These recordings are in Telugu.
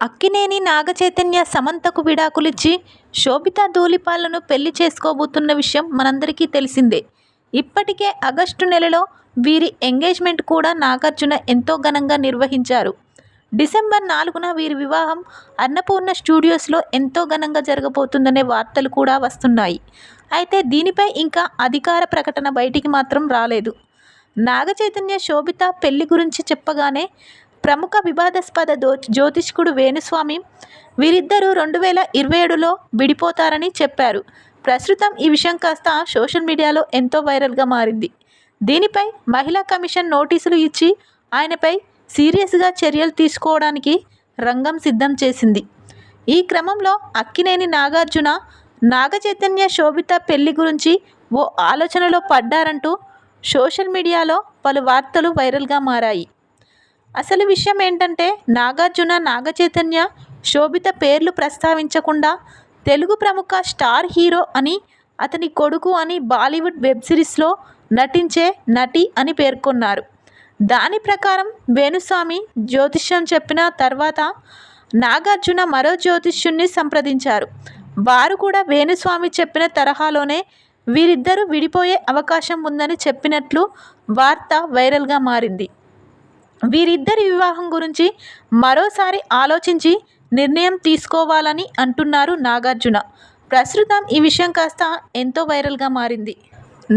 అక్కినేని నాగచైతన్య సమంతకు విడాకులిచ్చి శోభితా ధూళిపాలను పెళ్ళి చేసుకోబోతున్న విషయం మనందరికీ తెలిసిందే. ఇప్పటికే ఆగస్టు నెలలో వీరి ఎంగేజ్మెంట్ కూడా నాగార్జున ఎంతో ఘనంగా నిర్వహించారు. డిసెంబర్ నాలుగున వీరి వివాహం అన్నపూర్ణ స్టూడియోస్లో ఎంతో ఘనంగా జరగబోతుందనే వార్తలు కూడా వస్తున్నాయి. అయితే దీనిపై ఇంకా అధికార ప్రకటన బయటికి మాత్రం రాలేదు. నాగచైతన్య శోభిత పెళ్ళి గురించి చెప్పగానే ప్రముఖ వివాదాస్పద దో జ్యోతిష్కుడు వేణుస్వామి వీరిద్దరూ రెండు వేల ఇరవై ఏడులో విడిపోతారని చెప్పారు. ప్రస్తుతం ఈ విషయం కాస్త సోషల్ మీడియాలో ఎంతో వైరల్గా మారింది. దీనిపై మహిళా కమిషన్ నోటీసులు ఇచ్చి ఆయనపై సీరియస్గా చర్యలు తీసుకోవడానికి రంగం సిద్ధం చేసింది. ఈ క్రమంలో అక్కినేని నాగార్జున నాగచైతన్య శోభిత పెళ్ళి గురించి ఓ ఆలోచనలో పడ్డారంటూ సోషల్ మీడియాలో పలు వార్తలు వైరల్గా మారాయి. అసలు విషయం ఏంటంటే నాగార్జున నాగచైతన్య శోభిత పేర్లు ప్రస్తావించకుండా తెలుగు ప్రముఖ స్టార్ హీరో అని అతని కొడుకు అని బాలీవుడ్ వెబ్ సిరీస్లో నటించే నటి అని పేర్కొన్నారు. దాని ప్రకారం వేణుస్వామి జ్యోతిష్యం చెప్పిన తర్వాత నాగార్జున మరో జ్యోతిష్యుణ్ణి సంప్రదించారు. వారు కూడా వేణుస్వామి చెప్పిన తరహాలోనే వీరిద్దరూ విడిపోయే అవకాశం ఉందని చెప్పినట్లు వార్త వైరల్గా మారింది. వీరిద్దరి వివాహం గురించి మరోసారి ఆలోచించి నిర్ణయం తీసుకోవాలని అంటున్నారు నాగార్జున. ప్రస్తుతం ఈ విషయం కాస్త ఎంతో వైరల్గా మారింది.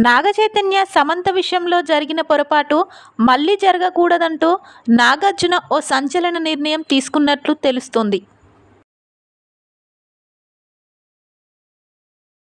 నాగచైతన్య సమంత విషయంలో జరిగిన పొరపాటు మళ్ళీ జరగకూడదంటూ నాగార్జున ఓ సంచలన నిర్ణయం తీసుకున్నట్లు తెలుస్తోంది.